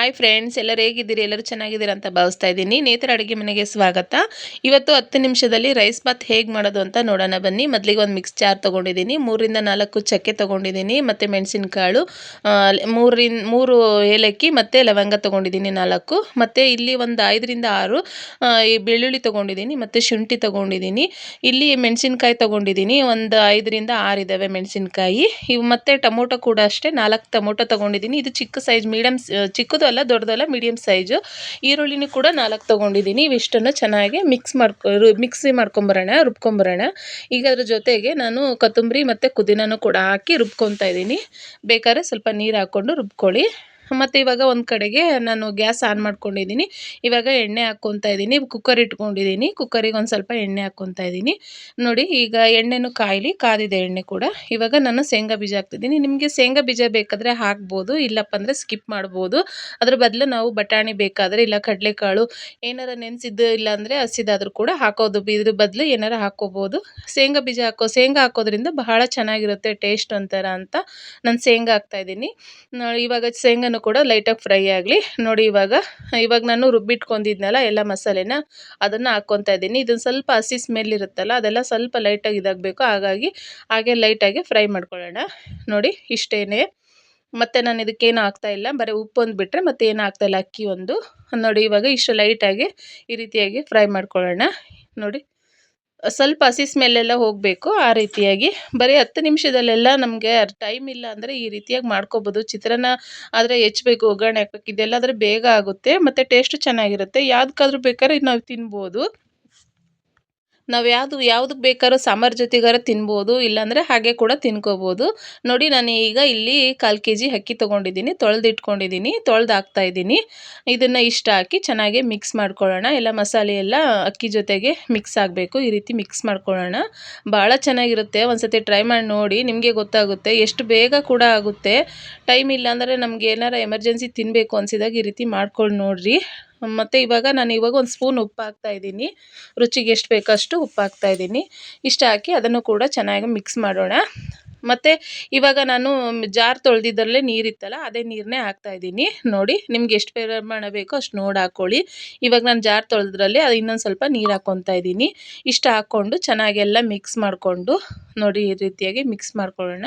Hi friends ಎಲ್ಲರೂ ಹೇಗಿದ್ದೀರಿ? ಎಲ್ಲರೂ ಚೆನ್ನಾಗಿದ್ದೀರಾ ಅಂತ ಭಾವಿಸ್ತಾ ಇದ್ದೀನಿ. ನೇತರ ಅಡುಗೆ ಮನೆಗೆ ಸ್ವಾಗತ. ಇವತ್ತು ಹತ್ತು ನಿಮಿಷದಲ್ಲಿ ರೈಸ್ ಬಾತ್ ಹೇಗೆ ಮಾಡೋದು ಅಂತ ನೋಡೋಣ. ಬನ್ನಿ. ಮೊದಲಿಗೆ ಒಂದು ಮಿಕ್ಸ್ ಚಾರ್ ತೊಗೊಂಡಿದ್ದೀನಿ. ಮೂರಿಂದ ನಾಲ್ಕು ಚಕ್ಕೆ ತೊಗೊಂಡಿದ್ದೀನಿ. ಮತ್ತು ಮೆಣಸಿನಕಾಳು ಮೂರಿನ, ಮೂರು ಏಲಕ್ಕಿ ಮತ್ತು ಲವಂಗ ತೊಗೊಂಡಿದ್ದೀನಿ ನಾಲ್ಕು. ಮತ್ತು ಇಲ್ಲಿ ಒಂದು ಐದರಿಂದ ಆರು ಈ ಬೆಳ್ಳುಳ್ಳಿ ತೊಗೊಂಡಿದ್ದೀನಿ ಮತ್ತು ಶುಂಠಿ ತೊಗೊಂಡಿದ್ದೀನಿ. ಇಲ್ಲಿ ಮೆಣಸಿನ್ಕಾಯಿ ತೊಗೊಂಡಿದ್ದೀನಿ. ಒಂದು ಐದರಿಂದ ಆರು ಇದ್ದಾವೆ ಮೆಣಸಿನ್ಕಾಯಿ. ಇವು ಮತ್ತು ಟೊಮೊಟೊ ಕೂಡ ಅಷ್ಟೇ. ನಾಲ್ಕು ಟೊಮೊಟೊ ತೊಗೊಂಡಿದ್ದೀನಿ. ಇದು ಚಿಕ್ಕ ಸೈಜ್ ಮೀಡಿಯಮ್ ಚಿಕ್ಕದು ಅಲ್ಲ, ದೊಡ್ಡದಲ್ಲ ಮೀಡಿಯಮ್ ಸೈಜು ಈರುಳ್ಳಿನೂ ಕೂಡ ನಾಲ್ಕು ತೊಗೊಂಡಿದ್ದೀನಿ ಇವಿಷ್ಟನ್ನು ಚೆನ್ನಾಗಿ ಮಿಕ್ಸ್ ಮಾಡ್ಕೊ ಮಿಕ್ಸಿ ಮಾಡ್ಕೊಂಬರೋಣ, ರುಬ್ಕೊಂಬರೋಣ. ಈಗ ಅದ್ರ ಜೊತೆಗೆ ನಾನು ಕೊತ್ತಂಬರಿ ಮತ್ತು ಪುದೀನನೂ ಕೂಡ ಹಾಕಿ ರುಬ್ಕೊತಾ ಇದ್ದೀನಿ ಬೇಕಾದ್ರೆ ಸ್ವಲ್ಪ ನೀರು ಹಾಕ್ಕೊಂಡು ರುಬ್ಕೊಳ್ಳಿ. ಮತ್ತು ಇವಾಗ ಒಂದು ಕಡೆಗೆ ನಾನು ಗ್ಯಾಸ್ ಆನ್ ಮಾಡ್ಕೊಂಡಿದ್ದೀನಿ. ಇವಾಗ ಎಣ್ಣೆ ಹಾಕ್ಕೊತಾ ಇದ್ದೀನಿ. ಕುಕ್ಕರ್ ಇಟ್ಕೊಂಡಿದ್ದೀನಿ. ಕುಕ್ಕರಿಗೆ ಒಂದು ಸ್ವಲ್ಪ ಎಣ್ಣೆ ಹಾಕ್ಕೊತಾ ಇದ್ದೀನಿ. ನೋಡಿ, ಈಗ ಎಣ್ಣೆನೂ ಕಾಯಲಿ ಕಾದಿದೆ ಎಣ್ಣೆ ಕೂಡ. ಇವಾಗ ನಾನು ಶೇಂಗಾ ಬೀಜ ಹಾಕ್ತಿದ್ದೀನಿ. ನಿಮಗೆ ಶೇಂಗಾ ಬೀಜ ಬೇಕಾದರೆ ಹಾಕ್ಬೋದು ಇಲ್ಲಪ್ಪ ಅಂದರೆ ಸ್ಕಿಪ್ ಮಾಡ್ಬೋದು. ಅದ್ರ ಬದಲು ನಾವು ಬಟಾಣಿ ಬೇಕಾದರೆ, ಇಲ್ಲ ಕಡಲೆಕಾಳು, ಏನಾರ ನೆನೆಸಿದ್ದು ಇಲ್ಲ ಅಂದರೆ ಹಸಿದಾದರೂ ಕೂಡ ಹಾಕೋದು. ಇದ್ರ ಬದಲು ಏನಾರ ಹಾಕ್ಕೋಬೋದು ಶೇಂಗಾ ಬೀಜ ಹಾಕೋ, ಶೇಂಗಾ ಹಾಕೋದ್ರಿಂದ ಬಹಳ ಚೆನ್ನಾಗಿರುತ್ತೆ, ಟೇಸ್ಟ್ ಒಂಥರ ಅಂತ ನಾನು ಶೇಂಗಾ ಹಾಕ್ತಾಯಿದ್ದೀನಿ ಇವಾಗ ಶೇಂಗಾನು ಕೂಡ ಲೈಟಾಗಿ ಫ್ರೈ ಆಗಲಿ. ನೋಡಿ ಇವಾಗ ಇವಾಗ ನಾನು ರುಬ್ಬಿಟ್ಕೊಂಡಿದ್ನಲ್ಲ ಎಲ್ಲ ಮಸಾಲೆನ, ಅದನ್ನು ಹಾಕ್ಕೊತಾ ಇದ್ದೀನಿ. ಇದನ್ನು ಸ್ವಲ್ಪ ಹಸಿ ಸ್ಮೆಲ್ ಇರುತ್ತಲ್ಲ, ಅದೆಲ್ಲ ಸ್ವಲ್ಪ ಲೈಟಾಗಿ ಇದಾಗಬೇಕು. ಹಾಗಾಗಿ ಹಾಗೆ ಲೈಟಾಗಿ ಫ್ರೈ ಮಾಡ್ಕೊಳ್ಳೋಣ. ನೋಡಿ, ಇಷ್ಟೇನೆ. ಮತ್ತು ನಾನು ಇದಕ್ಕೇನು ಇಲ್ಲ. ಬರೀ ಉಪ್ಪು ಒಂದು ಬಿಟ್ಟರೆ ಮತ್ತೆ ಏನು ಇಲ್ಲ, ಅಕ್ಕಿ ಒಂದು. ನೋಡಿ, ಇವಾಗ ಇಷ್ಟು ಲೈಟಾಗಿ ಈ ರೀತಿಯಾಗಿ ಫ್ರೈ ಮಾಡ್ಕೊಳ್ಳೋಣ. ನೋಡಿ ಸ್ವಲ್ಪ ಹಸಿ ಸ್ಮೆಲ್ಲೆಲ್ಲ ಹೋಗಬೇಕು ಆ ರೀತಿಯಾಗಿ. ಬರೀ ಹತ್ತು ನಿಮಿಷದಲ್ಲೆಲ್ಲ ನಮಗೆ ಟೈಮ್ ಇಲ್ಲ ಅಂದರೆ ಈ ರೀತಿಯಾಗಿ ಮಾಡ್ಕೋಬೋದು. ಚಿತ್ರಾನ್ನ ಆದರೆ ಹೆಚ್ಬೇಕು, ಒಗ್ಗರಣೆ ಹಾಕ್ಬೇಕು, ಇದೆಲ್ಲಾದರೆ ಬೇಗ ಆಗುತ್ತೆ. ಮತ್ತು ಟೇಸ್ಟು ಚೆನ್ನಾಗಿರುತ್ತೆ. ಯಾವುದಕ್ಕಾದ್ರೂ ಬೇಕಾದ್ರೆ ಇದು ನಾವು ತಿನ್ಬೋದು. ನಾವು ಯಾವುದು ಯಾವುದಕ್ಕೆ ಬೇಕಾದ್ರೂ ಸಾಂಬಾರು ಜೊತೆಗಾರ ತಿನ್ಬೋದು, ಇಲ್ಲಾಂದರೆ ಹಾಗೆ ಕೂಡ ತಿನ್ಕೋಬೋದು. ನೋಡಿ, ನಾನು ಈಗ ಇಲ್ಲಿ ಕಾಲು ಕೆ ಜಿ ಅಕ್ಕಿ ತೊಗೊಂಡಿದ್ದೀನಿ ತೊಳೆದು ಇಟ್ಕೊಂಡಿದ್ದೀನಿ ತೊಳೆದು ಇದ್ದೀನಿ. ಇದನ್ನು ಇಷ್ಟ ಹಾಕಿ ಚೆನ್ನಾಗಿ ಮಿಕ್ಸ್ ಮಾಡ್ಕೊಳ್ಳೋಣ. ಎಲ್ಲ ಮಸಾಲೆ ಎಲ್ಲ ಅಕ್ಕಿ ಜೊತೆಗೆ ಮಿಕ್ಸ್ ಆಗಬೇಕು, ಈ ರೀತಿ ಮಿಕ್ಸ್ ಮಾಡ್ಕೊಳ್ಳೋಣ. ಭಾಳ ಚೆನ್ನಾಗಿರುತ್ತೆ ಒಂದು ಸತಿ ಟ್ರೈ ಮಾಡಿ ನೋಡಿ, ನಿಮಗೆ ಗೊತ್ತಾಗುತ್ತೆ, ಎಷ್ಟು ಬೇಗ ಕೂಡ ಆಗುತ್ತೆ. ಟೈಮ್ ಇಲ್ಲಾಂದರೆ ನಮ್ಗೆ ಏನಾರು ಎಮರ್ಜೆನ್ಸಿ ತಿನ್ನಬೇಕು ಅನಿಸಿದಾಗ ಈ ರೀತಿ ಮಾಡ್ಕೊಂಡು ನೋಡಿರಿ. ಮತ್ತು ಇವಾಗ ನಾನು ಇವಾಗ ಒಂದು ಸ್ಪೂನ್ ಉಪ್ಪು ಹಾಕ್ತಾ ಇದ್ದೀನಿ. ರುಚಿಗೆ ಎಷ್ಟು ಬೇಕಷ್ಟು ಉಪ್ಪು ಹಾಕ್ತಾ ಇದ್ದೀನಿ. ಇಷ್ಟು ಹಾಕಿ ಅದನ್ನು ಕೂಡ ಚೆನ್ನಾಗಿ ಮಿಕ್ಸ್ ಮಾಡೋಣ. ಮತ್ತು ಇವಾಗ ನಾನು ಜಾರ್ ತೊಳೆದಿದ್ದರಲ್ಲೇ ನೀರಿತ್ತಲ್ಲ, ಅದೇ ನೀರನ್ನೇ ಹಾಕ್ತಾಯಿದ್ದೀನಿ ನೋಡಿ, ನಿಮ್ಗೆ ಎಷ್ಟು ಪ್ರಮಾಣ ಬೇಕೋ ಅಷ್ಟು ನೋಡಿ ಹಾಕ್ಕೊಳ್ಳಿ ಇವಾಗ ನಾನು ಜಾರ್ ತೊಳೆದ್ರಲ್ಲಿ ಅದು ಇನ್ನೊಂದು ಸ್ವಲ್ಪ ನೀರು ಹಾಕ್ಕೊತಾ ಇದ್ದೀನಿ. ಇಷ್ಟು ಹಾಕ್ಕೊಂಡು ಚೆನ್ನಾಗೆಲ್ಲ ಮಿಕ್ಸ್ ಮಾಡಿಕೊಂಡು ನೋಡಿ ಈ ರೀತಿಯಾಗಿ ಮಿಕ್ಸ್ ಮಾಡ್ಕೊಳ್ಳೋಣ.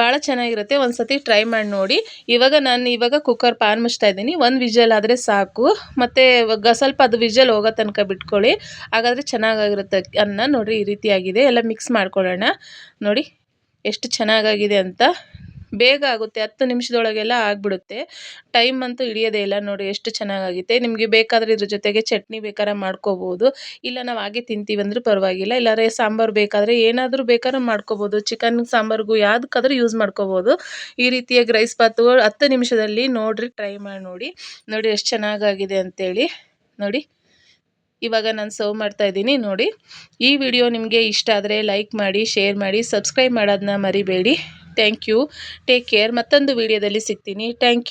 ಭಾಳ ಚೆನ್ನಾಗಿರುತ್ತೆ. ಒಂದು ಸತಿ ಟ್ರೈ ಮಾಡಿ ನೋಡಿ. ಇವಾಗ ನಾನು ಇವಾಗ ಕುಕ್ಕರ್ ಪಾನ್ ಮುಚ್ತಾ ಇದ್ದೀನಿ. ಒಂದು ವಿಜಲ್ ಆದರೆ ಸಾಕು. ಮತ್ತು ಇವಾಗ ಸ್ವಲ್ಪ ಅದು ವಿಜಲ್ ಹೋಗೋ ತನಕ ಬಿಟ್ಕೊಳ್ಳಿ. ಹಾಗಾದರೆ ಚೆನ್ನಾಗಾಗಿರುತ್ತೆ ಅನ್ನ. ನೋಡಿರಿ ಈ ರೀತಿಯಾಗಿದೆ. ಎಲ್ಲ ಮಿಕ್ಸ್ ಮಾಡ್ಕೊಳ್ಳೋಣ. ನೋಡಿ, ಎಷ್ಟು ಚೆನ್ನಾಗಾಗಿದೆ ಅಂತ. ಬೇಗ ಆಗುತ್ತೆ, ಹತ್ತು ನಿಮಿಷದೊಳಗೆಲ್ಲ ಆಗಿಬಿಡುತ್ತೆ. ಟೈಮ್ ಅಂತೂ ಹಿಡಿಯೋದೇ ಇಲ್ಲ ನೋಡಿ ಎಷ್ಟು ಚೆನ್ನಾಗಾಗಿದೆ. ನಿಮಗೆ ಬೇಕಾದರೆ ಇದ್ರ ಜೊತೆಗೆ ಚಟ್ನಿ ಬೇಕಾದ್ರೆ ಮಾಡ್ಕೋಬೋದು. ಇಲ್ಲ ನಾವು ಹಾಗೆ ತಿಂತೀವಿ ಅಂದರೂ ಪರವಾಗಿಲ್ಲ. ಇಲ್ಲಾಂದರೆ ಸಾಂಬಾರು ಬೇಕಾದರೆ ಏನಾದರೂ ಬೇಕಾದ್ರೂ ಮಾಡ್ಕೋಬೋದು. ಚಿಕನ್ ಸಾಂಬಾರಿಗೂ ಯಾವುದಕ್ಕಾದ್ರೂ ಯೂಸ್ ಮಾಡ್ಕೋಬೋದು. ಈ ರೀತಿಯಾಗಿ ರೈಸ್ ಬಾತು ಹತ್ತು ನಿಮಿಷದಲ್ಲಿ ನೋಡಿರಿ ಟ್ರೈ ಮಾಡಿ ನೋಡಿ. ನೋಡಿ ಎಷ್ಟು ಚೆನ್ನಾಗಾಗಿದೆ ಅಂತೇಳಿ. ನೋಡಿ. ಇವಾಗ ನಾನು ಸರ್ವ್ ಮಾಡ್ತಾ ಇದ್ದೀನಿ. ನೋಡಿ. ಈ ವಿಡಿಯೋ ನಿಮಗೆ ಇಷ್ಟ ಆದರೆ ಲೈಕ್ ಮಾಡಿ ಶೇರ್ ಮಾಡಿ ಸಬ್ಸ್ಕ್ರೈಬ್ ಮಾಡೋದನ್ನ ಮರಿಬೇಡಿ. ಥ್ಯಾಂಕ್ ಯು ಟೇಕ್ ಕೇರ್ ಮತ್ತೊಂದು ವಿಡಿಯೋದಲ್ಲಿ ಸಿಗ್ತೀನಿ. Thank you